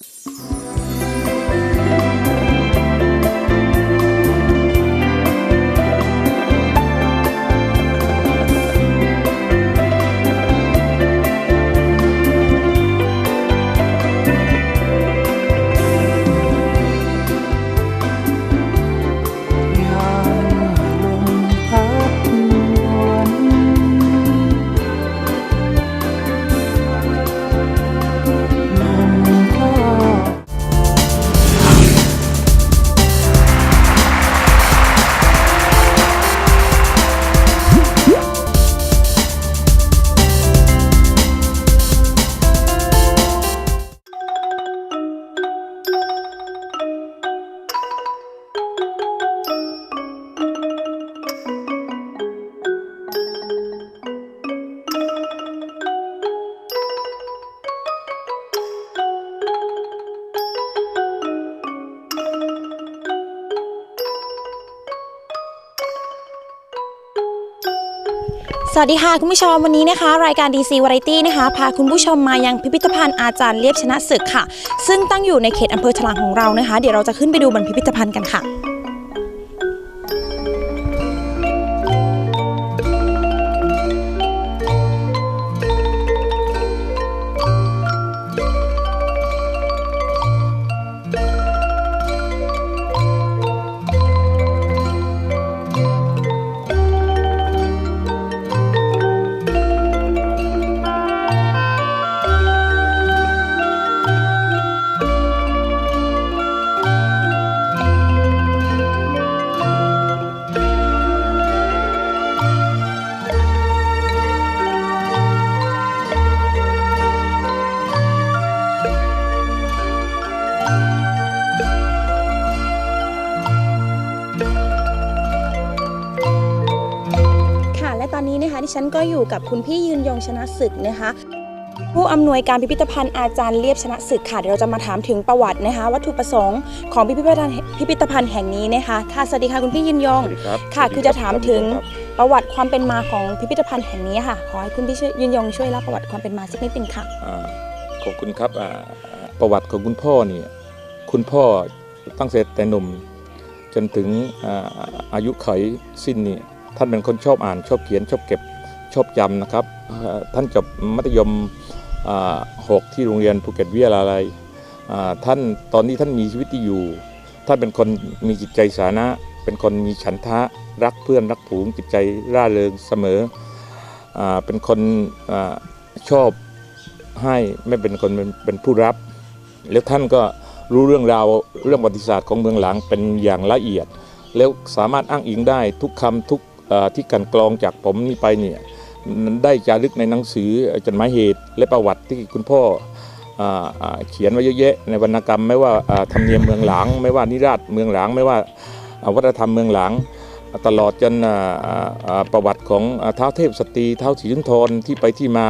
ย วัสดีค่ะคุณผู้ชมวันนี้นะคะ รายการ DC Variety นะคะพาคุณผู้ชมมายังพิพิธภัณฑ์อาจารย์เลียบชนะศึกค่ะ ซึ่งตั้งอยู่ในเขตอำเภอฉลางของเรานะคะ เดี๋ยวเราจะขึ้นไปดูบนพิพิธภัณฑ์กันค่ะค่ะ ดิฉันก็อยู่กับคุณพี่ยืนยงชนะศึกนะคะ ผู้อำนวยการพิพิธภัณฑ์อาจารย์เลียบชนะศึกค่ะเดี๋ยวเราจะมาถามถึงประวัตินะคะ วัตถุประสงค์ของพิพิธภัณฑ์พิพิธภัณฑ์แห่งนี้นะคะค่ะสวัสดีค่ะคุณพี่ยืนยงสวัสดีครับค่ะสวัสดีคือจะถามรับถึงครับประวัติความเป็นมาของพิพิธภัณฑ์แห่งนี้ค่ะขอให้คุณพี่ช่วยยืนยงช่วยเล่าประวัติความเป็นมาสักนิดนึงค่ะอ่าขอบคุณครับอ่าประวัติของคุณพ่อเนี่ยคุณพ่อตั้งแต่แต่หนุ่มจนถึงอ่าอายุไขสิ้นนี่ท่านเป็นคนชอบอ่านชอบเขียนชอบเก็บ ชอบจำนะครับ ท่านจบมัธยมอ่าหกที่โรงเรียนภูเก็ตวิทยาลัยท่านตอนนี้ท่านมีชีวิตที่อยู่ ท่านเป็นคนมีจิตใจสานะ เป็นคนมีฉันทะรักเพื่อนรักผูงจิตใจร่าเริงเสมออเป็นคนอชอบให้ไม่เป็นคนเป็นผู้รับ แล้วท่านก็รู้เรื่องราวเรื่องประวัติศาสตร์ของเมืองหลังเป็นอย่างละเอียด แล้วสามารถอ้างอิงได้ทุกคำทุกที่กันกรองจากผมนี่ไปเนี่ย ได้จารึกในหนังสือจดหมายเหตุ และประวัติที่คุณพ่อออเขียนไว้เยอะแยะในวรรณกรรม ไม่ว่าธรรมเนียมเมืองหลังไม่ว่านิราศเมืองหลังไม่ว่าวัฒนธรรมเมืองหลังตลอดจนประวัติของอ่าท้าเทพสตรีเท้าศรีสุนทรที่ไปที่มา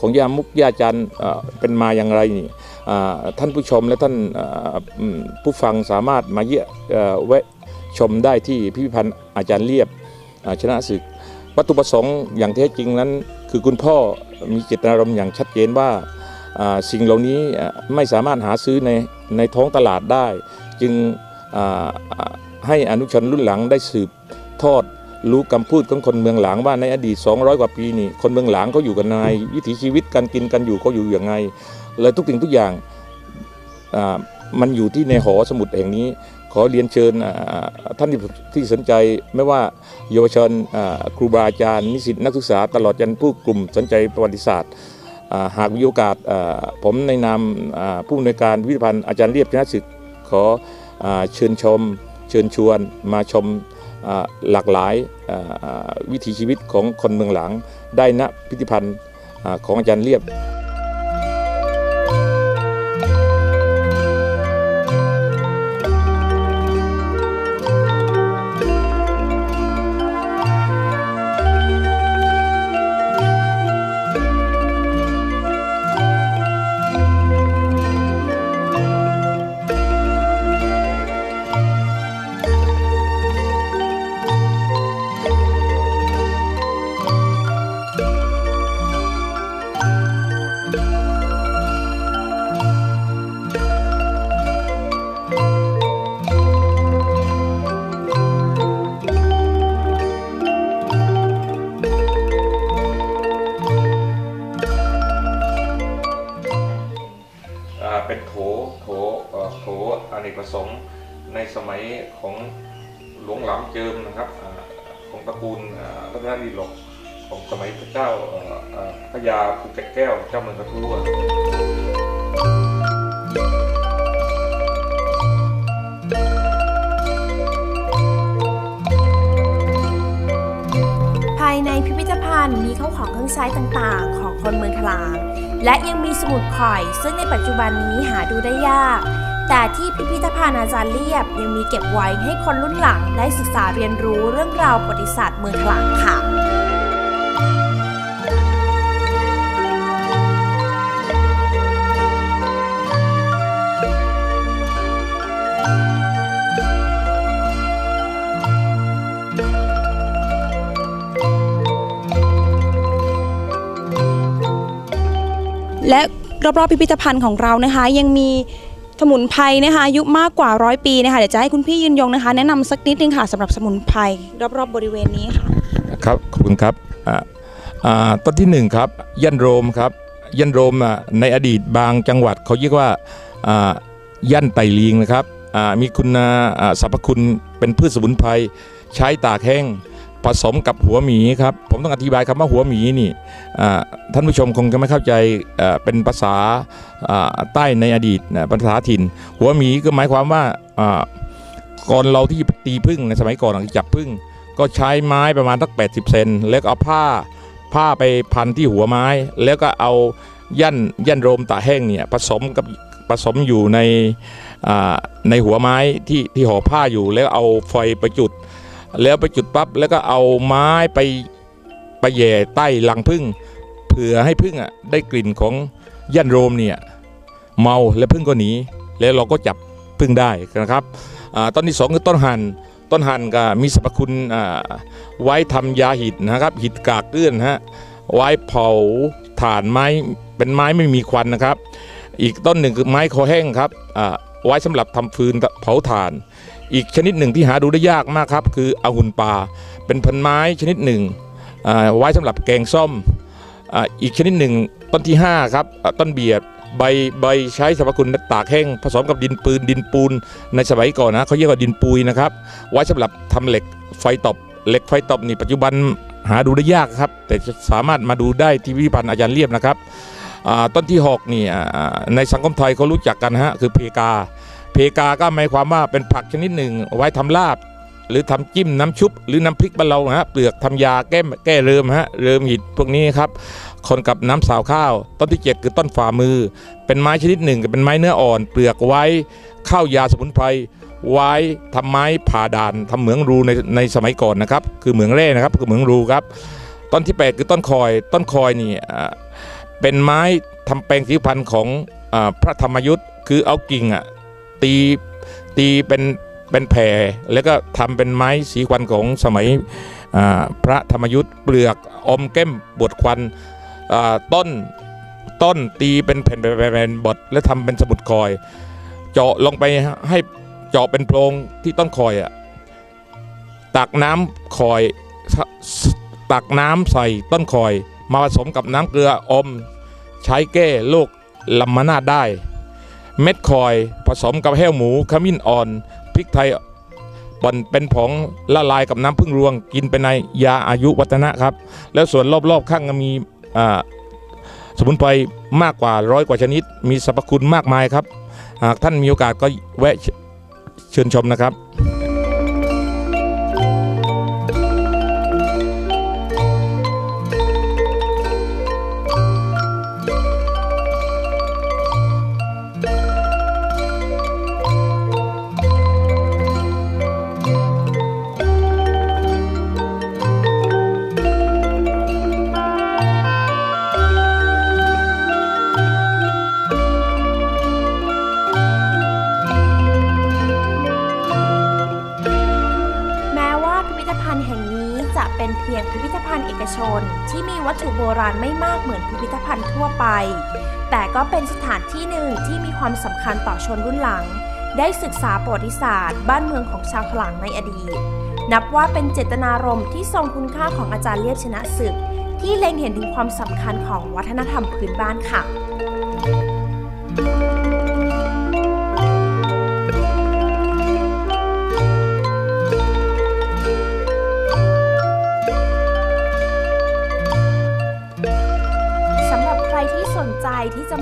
ของยามุกยาจันเป็นมาอย่างไรนี่ท่านผู้ชมและท่านผู้ฟังสามารถมาเยี่ยแวะชมได้ที่พิพิธภัณฑ์อาจารย์เรียบชนะศึก วัตถุประสงค์อย่างแท้จริงนั้น คือคุณพ่อมีเจตนารมณ์อย่างชัดเจนว่าสิ่งเหล่านี้ไม่สามารถหาซื้อในในท้องตลาดได้ จึงให้อนุชนรุ่นหลังได้สืบทอดรู้คำพูดของคนเมืองหลางว่าในอดีต 200 กว่าปีนี่คนเมืองหลางเขาอยู่กันยังไงวิถีชีวิตการกินกันอยู่เขาอยู่อย่างไงเลยทุกสิ่งทุกอย่างมันอยู่ที่ในหอสมุดแห่งนี้ ขอเรียนเชิญท่านที่ที่สนใจไม่ว่าเยาวชนครูบาอาจารย์นิสิตนักศึกษาตลอดจนผู้กลุ่มสนใจประวัติศาสตร์ หากมีโอกาสผมในนามผู้อำนวยการพิพิธภัณฑ์อาจารย์เรียบชนะศึกขออเชิญชม เชิญชวนมาชมหลากหลายวิถีชีวิตของคนเมืองหลังได้ณพิพิธภัณฑ์ของอาจารย์เรียบามเจิมนะครับของตระกูลรัตนดีหลกของสมัยพระเจ้าพระยาภูเก็ตแก้วเจ้าเมืองกระทู้ภายในพิพิธภัณฑ์มีข้าของเครื่องใช้ต่างๆ ของคนเมืองถลาง และยังมีสมุดข่อย ซึ่งในปัจจุบันนี้หาดูได้ยาก แต่ที่พิพิธภัณฑ์อาจารย์เรียบ ยังมีเก็บไว้ให้คนรุ่นหลังได้ศึกษาเรียนรู้เรื่องราวประวัติศาสตร์เมืองถลางค่ะและรอบๆพิพิธภัณฑ์ของเรานะคะ ยังมี สมุนไพรนะคะอายุมากกว่าร้อยปีนะคะเดี๋ยวจะให้คุณพี่ยืนยงนะคะ แนะนำสักนิดนึงค่ะสำหรับสมุนไพรรอบๆบริเวณนี้ค่ะครับขอบคุณครับอ่าต้นที่หนึ่งครับ ยันโรมครับ ยันโรมอะในอดีตบางจังหวัดเขาเรียกว่าอ่ายันไตลิงนะครับอ่ามีคุณอ่าสรรพคุณเป็นพืชสมุนไพรใช้ตากแห้ง ผสมกับหัวหมีครับ ผมต้องอธิบายคำว่าหัวหมีนี่ท่านผู้ชมคงจะไม่เข้าใจเป็นภาษาใต้ในอดีตภาษาถิ่น หัวหมีก็หมายความว่าก่อนเราที่ตีพึ่งในสมัยก่อนเราจับพึ่ง ก็ใช้ไม้ประมาณสัก80 เซนแล้วเอาผ้าผ้าไปพันที่หัวไม้ แล้วก็เอายันยันโรมตาแห้งเนี่ยผสมกับผสมอยู่ในในหัวไม้ที่ที่ห่อผ้าอยู่แล้วเอาไฟไปจุด แล้วไปจุดปั๊บแล้วก็เอาไม้ไปไปแย่ใต้รังพึ่งเผื่อให้พึ่งอะได้กลิ่นของยันโรมเนี่ยเมาแล้วพึ่งก็หนีแล้วเราก็จับพึ่งได้นะครับต้นที่สองคือต้นหันต้นหันก็มีสรรพคุณไว้ทำยาหิดนะครับหิดกากเกลื่อนฮะไว้เผาถ่านไม้เป็นไม้ไม่มีควันนะครับ อีกต้นหนึ่งคือไม้คอแห้งครับ ไว้สำหรับทำฟืนเผาถ่าน อีกชนิดหนึ่งที่หาดูได้ยากมากครับ คืออาหุนป่าเป็นพันไม้ชนิดหนึ่งไว้สำหรับแกงส้มอาอีกชนิดหนึ่งต้นที่ห้าครับต้นเบียดใบใบใช้สรรพคุณตากแห้งผสมกับดินปืนดินปูนในสมัยก่อนนะเขาเรียกว่าดินปุยนะครับ ไว้สำหรับทำเหล็กไฟตบเหล็กไฟตบนี่ปัจจุบันหาดูได้ยากครับ แต่สามารถมาดูได้ที่พิพิธภัณฑ์อาจารย์เรียบนะครับ ต้นที่6นี่ในสังคมไทยเขารู้จักกันฮะคือเพกา เพกาก็หมายความว่าเป็นผักชนิดหนึ่งไว้ทำลาบ หรือทำจิ้มน้ำชุบ หรือน้ำพริกบ้านเราฮะเปลือกทำยาแก้แก้เริมฮะเริมหิดพวกนี้ครับคนกับน้ำสาวข้าว ต้นที่ 7 คือต้นฝ่ามือ เป็นไม้ชนิดหนึ่งเป็นไม้เนื้ออ่อน เปลือกไว้ข้าวยาสมุนไพรไว้ทำไม้ผ่าด่านทำเหมืองรูในในสมัยก่อนนะครับ คือเหมืองแร่นะครับคือเหมืองรูครับต้นที่ 8 คือต้นคอย ต้นคอยนี่อ เป็นไม้ทำแปลงสีพันธุ์ของอพระธรรมยุทธ์คือเอากิ่งอะตีตีเป็นเป็นแผ่แล้วก็ทำเป็นไม้สีควันของสมัยพระธรรมยุทธ์เปลือกอมแก้มบดควันต้นต้นตีเป็นแผ่นๆๆบดแล้วทำเป็นสมุดคอย เจาะลงไปให้เจาะเป็นโพรงที่ต้นคอยอะตักน้ำคอยตักน้ำใส่ต้นคอย มาผสมกับน้ำเกลืออม ใช้แก้โรคลำมานาดได้ เม็ดคอยผสมกับแห้วหมูขมิ้นอ่อนพริกไทยป่นเป็นผงละลายกับน้ำพึ่งรวง กินเป็นในยาอายุวัฒนะครับ แล้วส่วนรอบๆข้างมีสมุนไพรมากกว่าร้อยกว่าชนิด มีสรรพคุณมากมายครับ หากท่านมีโอกาสก็แวะเชิญชมนะครับ วัตถุโบราณไม่มากเหมือนพิพิธภัณฑ์ทั่วไป แต่ก็เป็นสถานที่หนึ่งที่มีความสำคัญต่อชนรุ่นหลัง ได้ศึกษาประวัติศาสตร์ บ้านเมืองของชาวพลังในอดีต นับว่าเป็นเจตนารมณ์ที่ทรงคุณค่าของอาจารย์เลียบชนะศึก ที่เล็งเห็นถึงความสำคัญของวัฒนธรรมพื้นบ้านค่ะ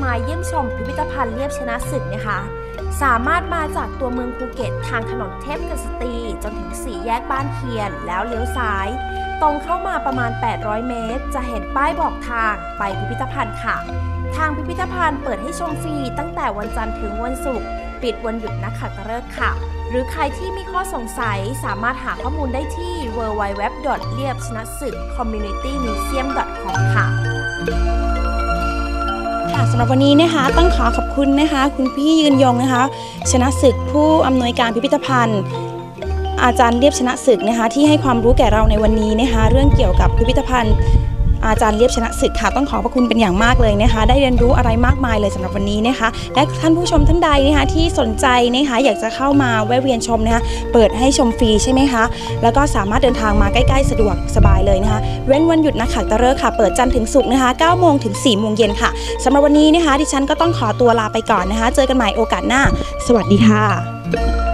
มาเยี่ยมชมพิพิธภัณฑ์เลียบชนะศึกนะคะ สามารถมาจากตัวเมืองภูเก็ตทางถนนเทพกษตรีจนถึงสี่แยกบ้านเคียน แล้วเลี้ยวซ้าย ตรงเข้ามาประมาณ 800 เมตร จะเห็นป้ายบอกทางไปพิพิธภัณฑ์ค่ะ ทางพิพิธภัณฑ์เปิดให้ชมฟรีตั้งแต่วันจันทร์ถึงวันศุกร์ปิดวันหยุดนักขัตฤกษ์ค่ะ หรือใครที่มีข้อสงสัยสามารถหาข้อมูลได้ที่ w w w เรียบชนะศึก community ำหรับวันนี้นะคะ ต้องขอขอบคุณนะคะ คุณพี่ยืนยงนะคะ ชนะศึกผู้อำนวยการพิพิธภัณฑ์ อาจารย์เรียบชนะศึกนะคะ ที่ให้ความรู้แก่เราในวันนี้นะคะ เรื่องเกี่ยวกับพิพิธภัณฑ์ อาจารย์เรียบชนะศึกค่ะ ต้องขอพระคุณเป็นอย่างมากเลยนะคะ ได้เรียนรู้อะไรมากมายเลยสำหรับวันนี้นะคะ และท่านผู้ชมท่านใดนะคะที่สนใจนะคะอยากจะเข้ามาแวะเวียนชมนะคะเปิดให้ชมฟรีใช่ไหมคะ แล้วก็สามารถเดินทางมาใกล้ๆสะดวกสบายเลยนะคะ เว้นวันหยุดนักขัตฤกษ์ค่ะ เปิดจันทร์ถึงศุกร์นะคะ9โมงถึง4โมงเย็นค่ะสำหรับวันนี้นะคะ ดิฉันก็ต้องขอตัวลาไปก่อนนะคะ เจอกันใหม่โอกาสหน้า สวัสดีค่ะ